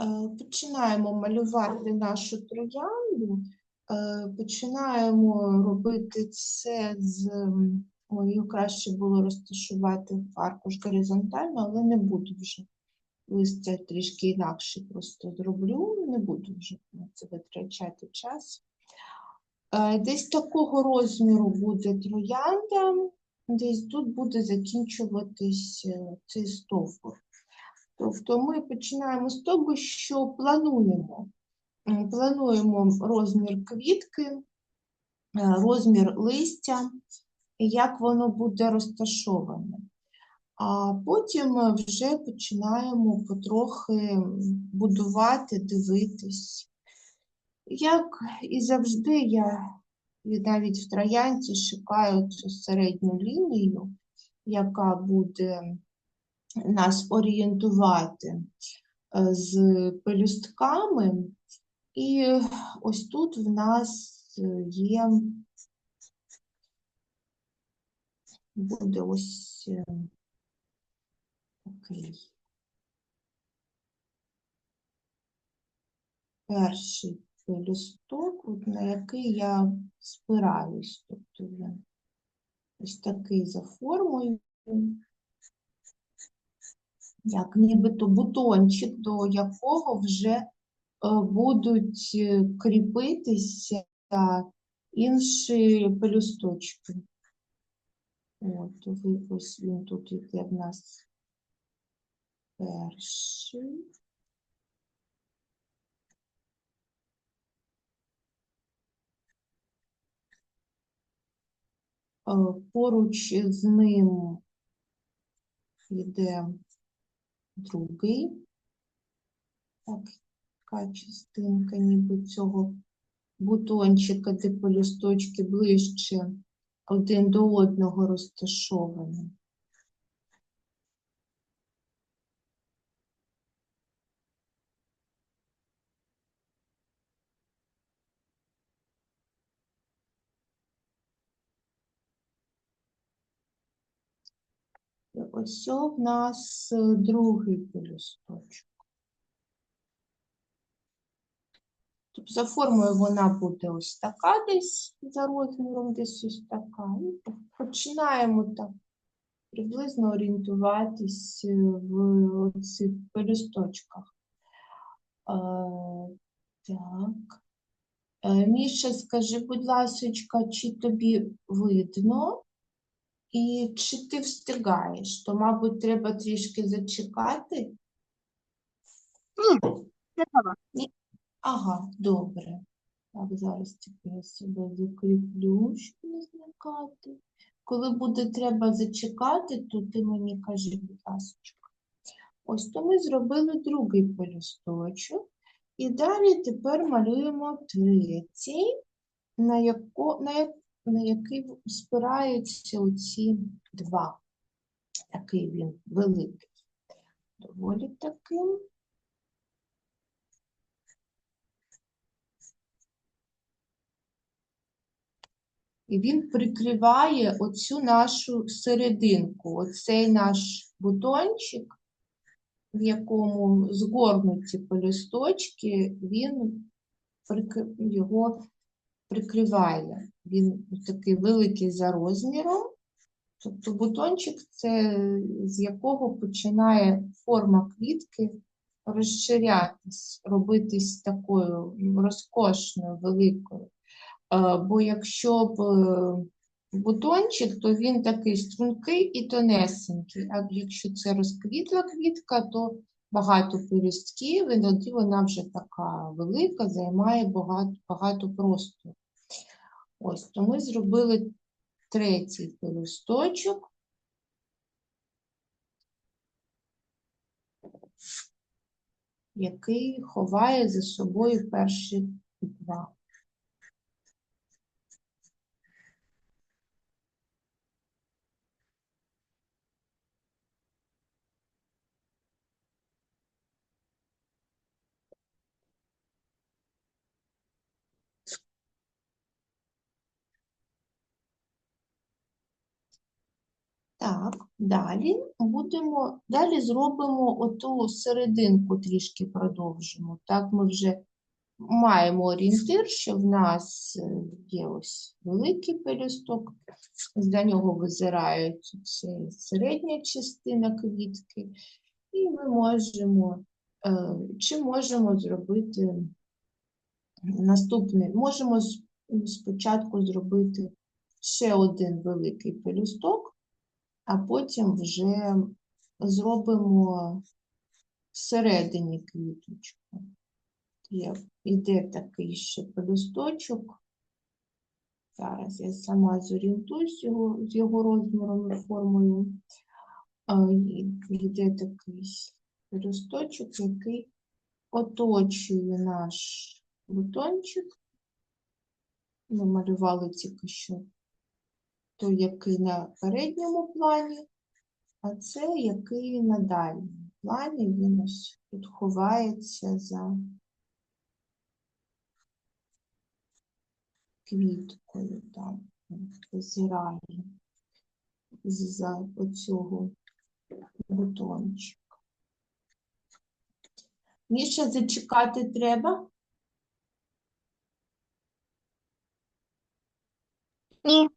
Е, Починаємо малювати нашу троянду. Е, Починаємо робити це з. Ой, краще було розташувати в аркуш горизонтально, але не буду вже. Листя трішки інакше просто зроблю, не буду вже на це витрачати час. Е, Десь такого розміру буде троянда, десь тут буде закінчуватись цей стовбур. Тобто ми починаємо з того, що плануємо. Плануємо розмір квітки, е, розмір листя, як воно буде розташоване. А потім е, вже починаємо потрохи будувати, дивитись. Як і завжди, я навіть в троянці шукаю цю середню лінію, яка буде нас орієнтувати е, з пелюстками. І ось тут в нас е, є, буде ось е, такий перший пелюсток, от на який я спираюсь. Тобто він ось такий за формою, як нібито бутончик, до якого вже е, будуть е, кріпитися інші пелюсточки. От, ось він тут іде в нас перший. Е, Поруч з ним йде другий. Так, така частинка ніби цього бутончика, де пелюсточки ближче один до одного розташовані. І Ось в нас е, другий пелюсточок. Тобто за формою вона буде ось така десь, за розміром десь ось така. І починаємо так приблизно орієнтуватись е, в цих пелюсточках. Е, так. Міша, скажи, будь ласочка, чи тобі видно? І чи ти встигаєш? То, мабуть, треба трішки зачекати. Готово. Ага, добре. Так, зараз тільки я себе закріплю, щоб не зникати. Коли буде треба зачекати, то ти мені кажи, будь ласка. Ось то ми зробили другий пелюсточок. І далі тепер малюємо третій, на, яко, на, я- на який спираються оці два. Такий він великий. Доволі таким. І він прикриває оцю нашу серединку, оцей наш бутончик, в якому згорнуті пелюсточки, він його прикриває. Він такий великий за розміром. Тобто бутончик це з якого починає форма квітки розширятись, робитись такою розкошною, великою. Е, Бо якщо б е, бутончик, то він такий стрункий і тонесенький. А якщо це розквітла квітка, то багато пелюстків, і тоді вона вже така велика, займає багато, багато простору. Ось, то ми зробили третій листочок. який ховає за собою перші два. Так, далі будемо, далі зробимо оту серединку трішки продовжимо. Так, ми вже маємо орієнтир, що в нас е, є ось великий пелюсток, з нього визирають це середня частина квітки, і ми можемо, е, чи можемо зробити наступний, можемо спочатку зробити ще один великий пелюсток, а потім вже зробимо всередині квіточку. Іде такий ще пелюсточок. Зараз я сама зорієнтуюсь його, з його розміром і формою. Йде такий пелюсточок, який оточує наш бутончик. Ми малювали тільки що той, який на передньому плані, а це який на дальньому плані. Він ось тут ховається за квіткою, там визирає за оцього бутончика. Міша, зачекати треба? Ні.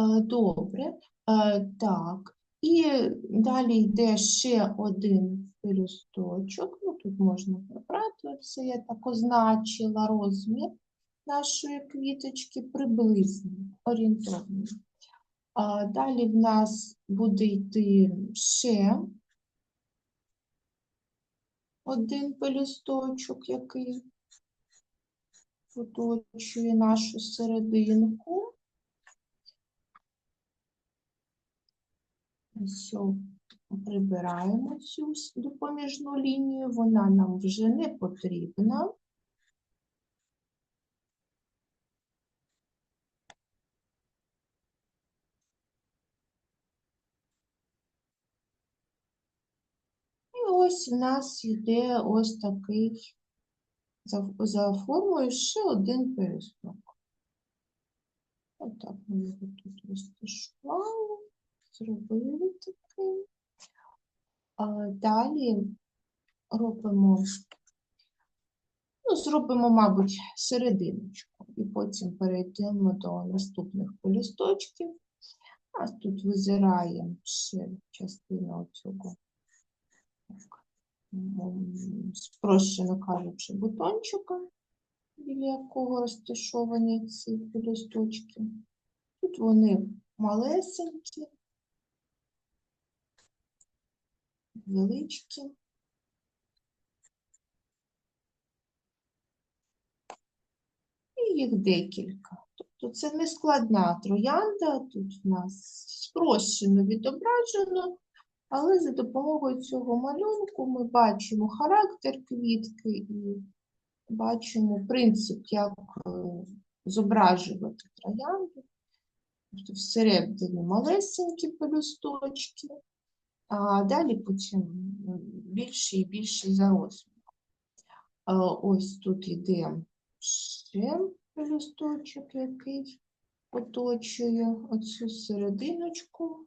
Е, добре. Е, Так, і далі йде ще один пелюсточок. Ну, тут можна прибрати, це я так означила розмір нашої квіточки приблизно, орієнтовно. Далі в нас буде йти ще один пелюсточок, який оточує нашу серединку. Ось прибираємо цю допоміжну лінію, вона нам вже не потрібна. І ось в нас йде ось такий за, за формою ще один пелюсток. Отак ми його тут розташували, зробили такий. Далі робимо, ну, зробимо, мабуть, серединочку, і потім перейдемо до наступних пелюсточків. У тут визирає ще частина цього, спрощено кажучи, бутончика, біля якого розташовані ці пелюсточки. Тут вони малесенькі, величкі. І їх декілька. Тобто це не складна троянда, тут в нас спрощено відображено, але за допомогою цього малюнку ми бачимо характер квітки і бачимо принцип, як е, зображувати троянду. Тобто всередині малесенькі пелюсточки, а далі потім більше і більше за розміром. Ось тут йде ще пелюсточок, який оточує оцю серединочку.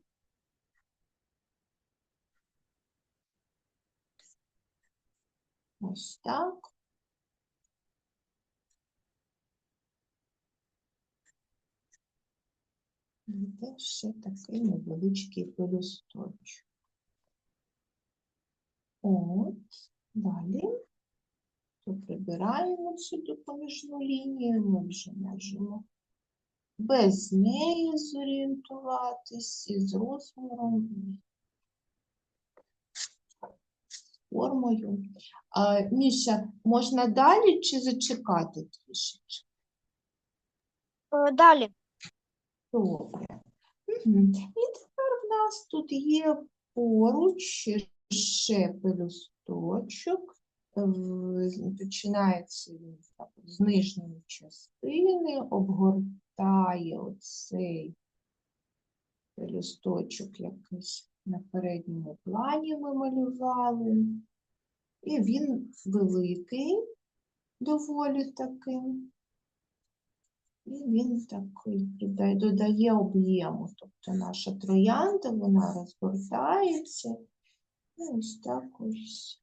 Ось так. Йде ще такий невеличкий пелюсточок. От, далі то прибираємо цю допоміжну лінію, ми вже можемо без неї зорієнтуватись і з розміром, формою. А, Міша, можна далі чи зачекати трішечки? Е, Далі. Добре. Мгм. І тепер в нас тут є поруч ще пелюсточок. В- Починається він з нижньої частини, обгортає оцей пелюсточок, який на передньому плані ми малювали. І він великий, доволі такий. І він такий додає об'єму. Тобто наша троянда, вона розгортається. Ось так ось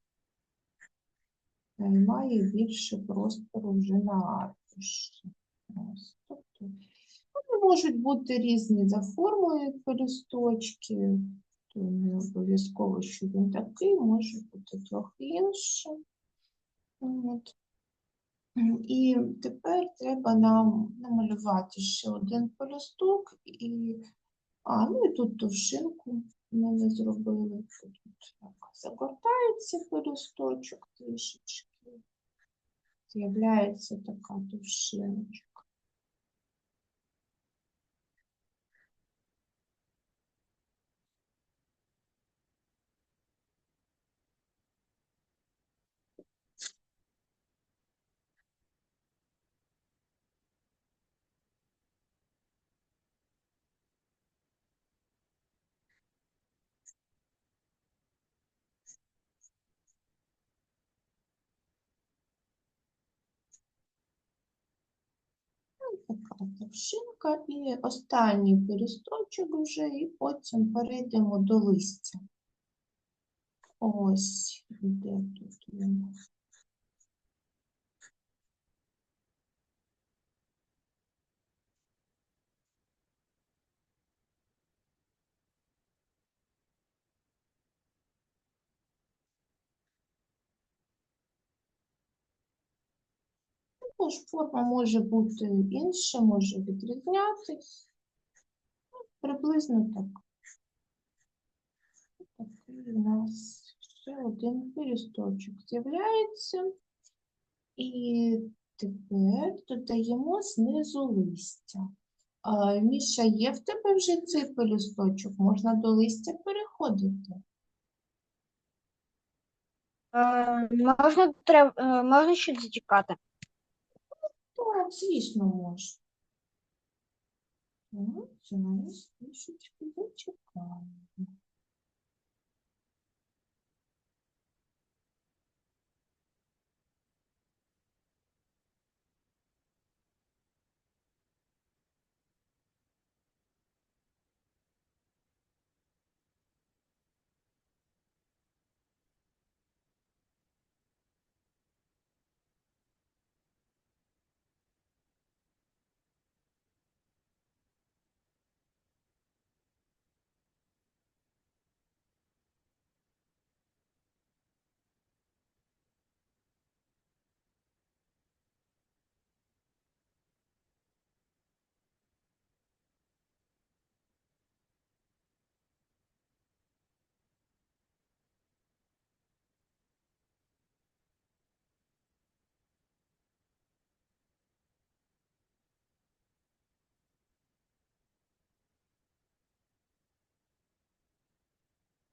займає більше простору вже на аркуші. Ось, тобто вони можуть бути різні за формою пелюсточки, то не обов'язково, що він такий, може бути трохи інший. От. І тепер треба нам намалювати ще один пелюсток і. А, ну і тут товщинку ми не зробили. Тут так загортається листочок трішечки. З'являється така товщиночка. Така і останній пелюсточок вже, і потім перейдемо до листя. Ось, де тут він. Також форма може бути інша, може відрізнятись. Ну, Приблизно так. Такий у нас ще один пелюсточок з'являється. І тепер додаємо знизу листя. А, Міша, є в тебе вже цей пелюсточок? Можна до листя переходити. Е, можна, треб, е, можна ще зачекати. Так, звісно, можу. Зараз трішечки зачекаємо.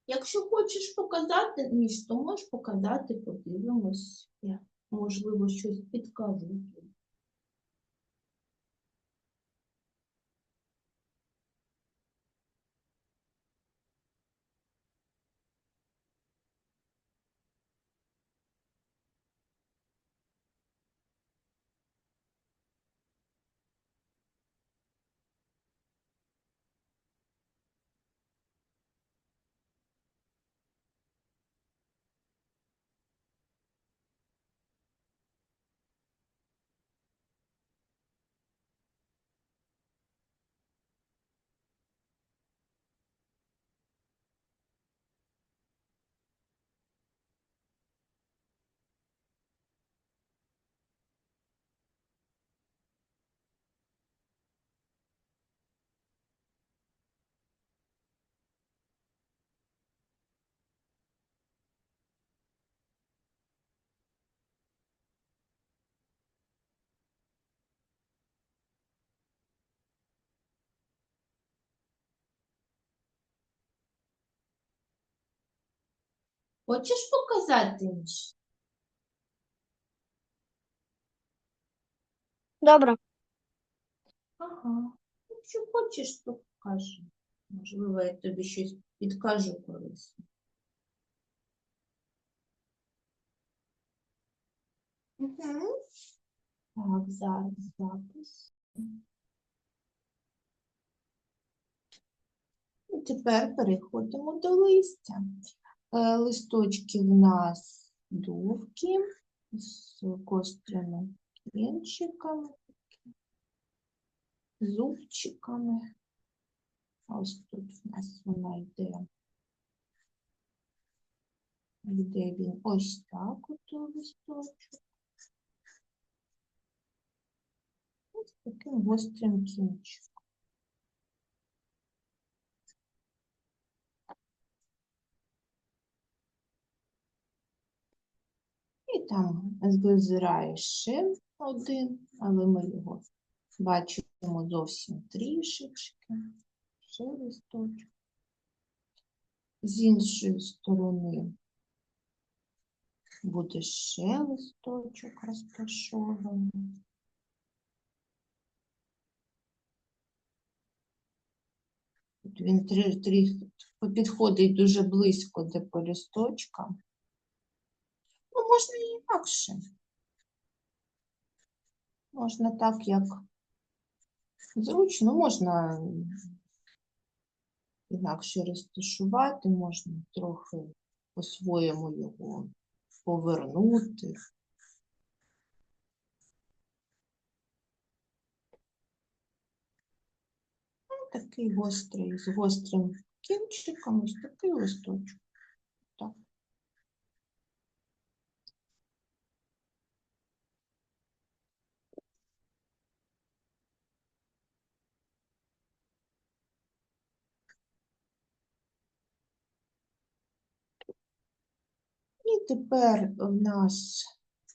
Якщо хочеш показати місто, можеш показати, подивимось. Я, можливо, щось підкажу. Хочеш показати? Добре. Ага. Якщо хочеш, то покажи. Можливо, я тобі щось підкажу корисне. Угу. Так, зараз запис. І тепер переходимо до листя. Е, Листочки в нас довгі, з гострими кінчиками, зубчиками. Ось тут в нас вона йде. Йде він ось так, от листочок. Ось таким гострим кінчиком. І там визирає ще один, але ми його бачимо зовсім трішечки. Ще листочок. З іншої сторони буде ще листочок розташований. Він три, три, підходить дуже близько до полісточка. Можна інакше. Можна так, як зручно, можна інакше розташувати, можна трохи по-своєму його повернути. Ну, Такий гострий, з гострим кінчиком, ось такий листочок. Так. І тепер в нас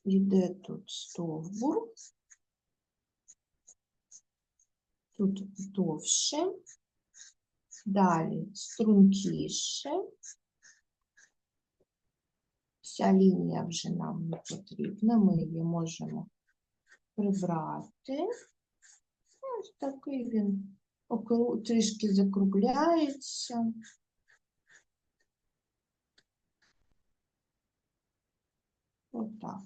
йде тут стовбур. Тут довше, далі стрункіше. Вся лінія вже нам не потрібна, ми її можемо прибрати. Ось такий він трішки закругляється. Отак.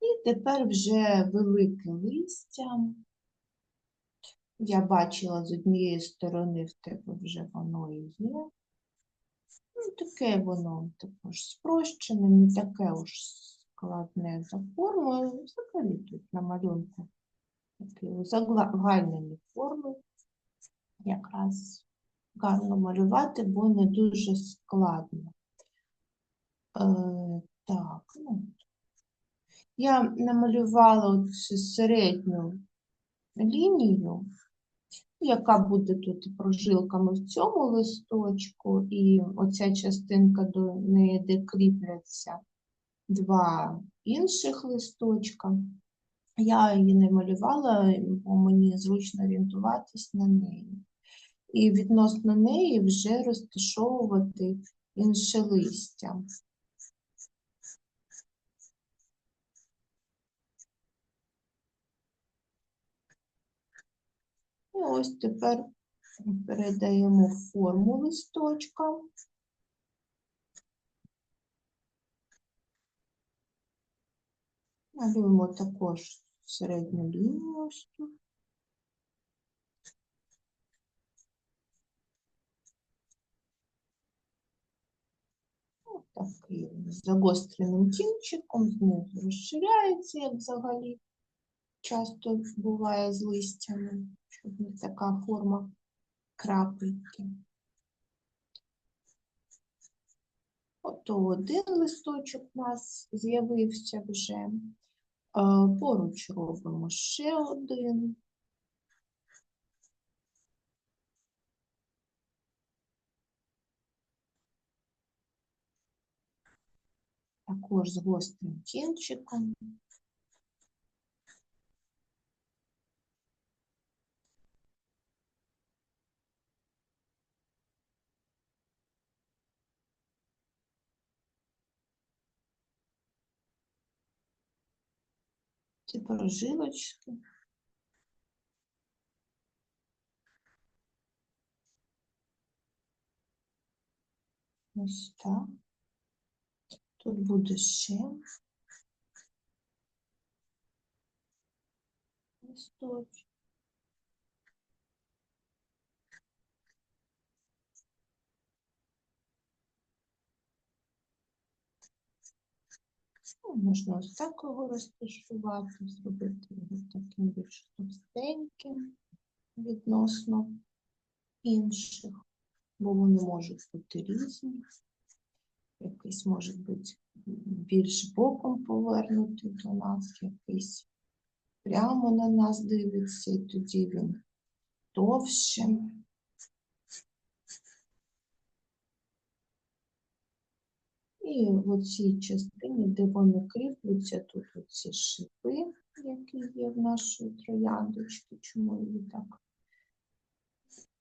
І тепер вже велике листя. Я бачила з однієї сторони в тебе вже воно і є. Ну, таке воно також спрощене, не таке уж складне за формою. Взагалі тут на малюнку такі узагальнені форми. Якраз гарно малювати, бо не дуже складно. Е, так, ну. Я намалювала цю середню лінію, яка буде тут прожилками в цьому листочку, і оця частинка до неї, де кріпляться два інших листочка. Я її не малювала, бо мені зручно орієнтуватись на неї. І відносно неї вже розташовувати інше листя. І ось тепер передаємо форму листочка. Малюємо також середню лінію ось тут. Ось Такий загостреним кінчиком, знизу розширяється, як взагалі часто буває з листями, щоб не така форма крапельки. Ото один листочок у нас з'явився вже. Е, Поруч робимо ще один. Також з гострим кінчиком. Ці прожилочки. Ось так. Тут буде ще. Ну, Можна ось так його розташувати, зробити його таким більш товстеньким відносно інших, бо вони можуть бути різні. Якийсь може бути більш боком повернутий до нас, якийсь прямо на нас дивиться, і тоді він товще. І в цій частині, де вони кріплються, тут оці шипи, які є в нашої трояндочки, чому її так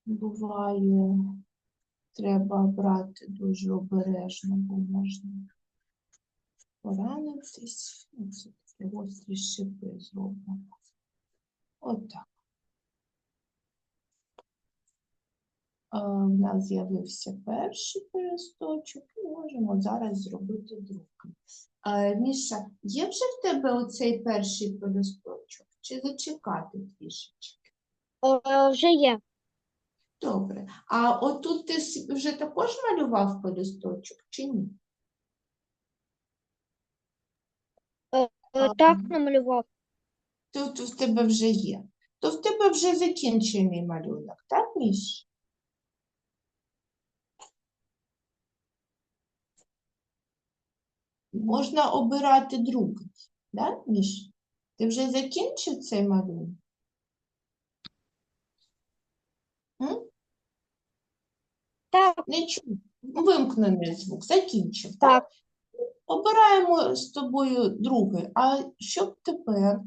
буває. Треба брати дуже обережно, бо можна поранитись. Оце такі гострі шипи зроблено. Отак. В нас з'явився перший пересточок, і можемо зараз зробити другий. Міша, є вже в тебе оцей перший пересточок? Чи зачекати трішечки? Вже є. Добре. А отут ти вже також малював полісточок чи ні? Е, Так намалював. Тут в тебе вже є. То в тебе вже закінчений малюнок, так, Міш? Можна обирати другий, так, Міш? Ти вже закінчив цей малюнок? М? Так, Не чую. Вимкнений звук, закінчив, Так. Обираємо з тобою другий. А що б тепер